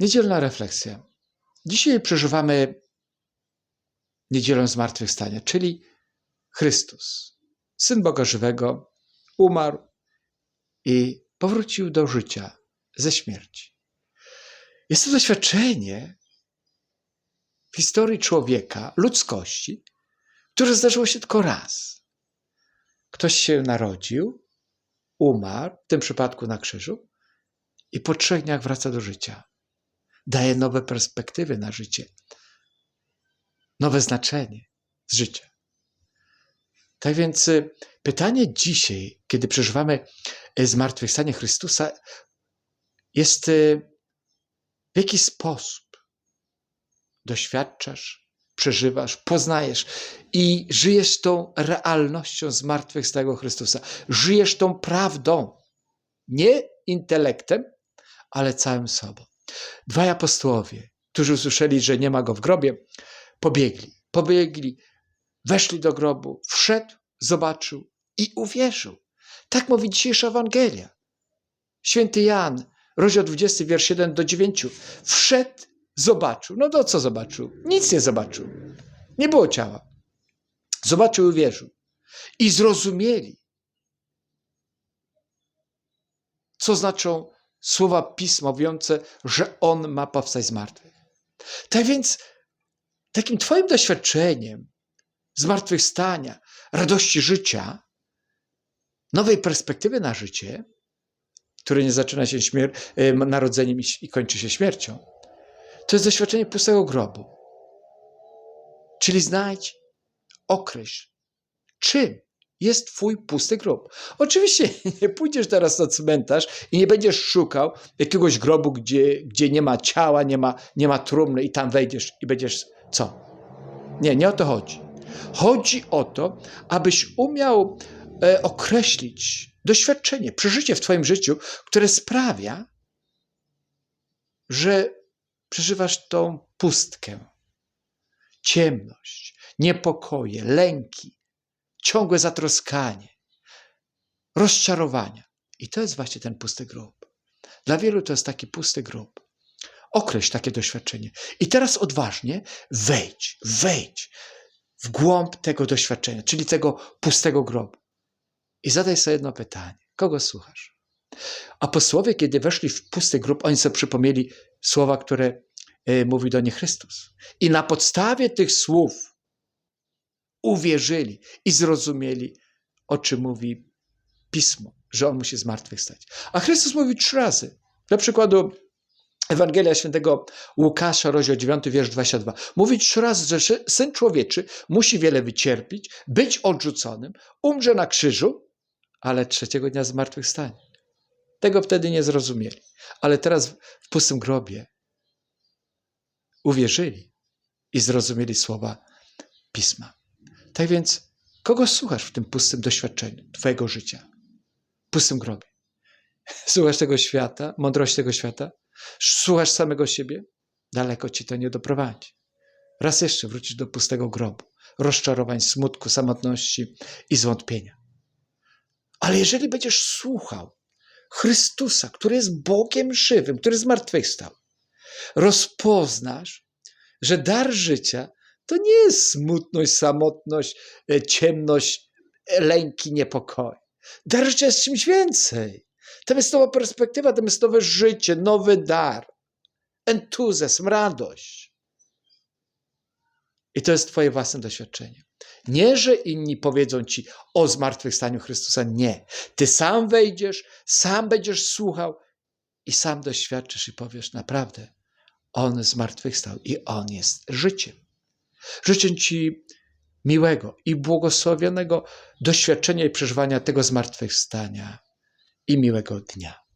Niedzielna refleksja. Dzisiaj przeżywamy niedzielę zmartwychwstania, czyli Chrystus, Syn Boga Żywego, umarł i powrócił do życia ze śmierci. Jest to doświadczenie w historii człowieka, ludzkości, które zdarzyło się tylko raz. Ktoś się narodził, umarł, w tym przypadku na krzyżu, i po trzech dniach wraca do życia. Daje nowe perspektywy na życie, nowe znaczenie z życia. Tak więc y, pytanie dzisiaj, kiedy przeżywamy y, zmartwychwstanie Chrystusa, jest y, w jaki sposób doświadczasz, przeżywasz, poznajesz i żyjesz tą realnością zmartwychwstałego Chrystusa. Żyjesz tą prawdą, nie intelektem, ale całym sobą. Dwaj apostołowie, którzy usłyszeli, że nie ma go w grobie, pobiegli. Pobiegli, weszli do grobu, wszedł, zobaczył i uwierzył. Tak mówi dzisiejsza Ewangelia. Święty Jan, rozdział 20, wiersz 1 do 9. Wszedł, zobaczył. No to co zobaczył? Nic nie zobaczył. Nie było ciała. Zobaczył i uwierzył. I zrozumieli, co znaczą słowa pisma mówiące, że On ma powstać z martwych. Tak więc takim Twoim doświadczeniem zmartwychwstania, radości życia, nowej perspektywy na życie, które nie zaczyna się śmier- y, narodzeniem i, kończy się śmiercią, to jest doświadczenie pustego grobu. Czyli znajdź, określ, czym jest Twój pusty grób. Oczywiście nie pójdziesz teraz na cmentarz i nie będziesz szukał jakiegoś grobu, gdzie, gdzie nie ma ciała, nie ma, nie ma trumny i tam wejdziesz i będziesz co? Nie, nie o to chodzi. Chodzi o to, abyś umiał e, określić doświadczenie, przeżycie w Twoim życiu, które sprawia, że przeżywasz tą pustkę, ciemność, niepokoje, lęki, ciągłe zatroskanie, rozczarowania. I to jest właśnie ten pusty grób. Dla wielu to jest taki pusty grób. Określ takie doświadczenie. I teraz odważnie wejdź, wejdź w głąb tego doświadczenia, czyli tego pustego grobu. I zadaj sobie jedno pytanie. Kogo słuchasz? Apostołowie, kiedy weszli w pusty grób, oni sobie przypomnieli słowa, które y, mówił do nich Chrystus. I na podstawie tych słów uwierzyli i zrozumieli, o czym mówi Pismo, że On musi zmartwychwstać. A Chrystus mówi trzy razy. Dla przykładu Ewangelia Świętego Łukasza, rozdział 9, wiersz 22. Mówi trzy razy, że Syn Człowieczy musi wiele wycierpić, być odrzuconym, umrze na krzyżu, ale trzeciego dnia zmartwychwstanie. Tego wtedy nie zrozumieli. Ale teraz w pustym grobie uwierzyli i zrozumieli słowa Pisma. Tak więc, kogo słuchasz w tym pustym doświadczeniu Twojego życia? Pustym grobie. Słuchasz tego świata, mądrości tego świata? Słuchasz samego siebie? Daleko ci to nie doprowadzi. Raz jeszcze wrócisz do pustego grobu, rozczarowań, smutku, samotności i zwątpienia. Ale jeżeli będziesz słuchał Chrystusa, który jest Bogiem żywym, który zmartwychwstał, rozpoznasz, że dar życia to nie jest smutność, samotność, e, ciemność, e, lęki, niepokoj. Dar życia jest czymś więcej. Tam jest nowa perspektywa, tam jest nowe życie, nowy dar, entuzjazm, radość. I to jest Twoje własne doświadczenie. Nie, że inni powiedzą Ci o zmartwychwstaniu Chrystusa. Nie. Ty sam wejdziesz, sam będziesz słuchał i sam doświadczysz i powiesz naprawdę, On zmartwychwstał i On jest życiem. Życzę Ci miłego i błogosławionego doświadczenia i przeżywania tego zmartwychwstania i miłego dnia.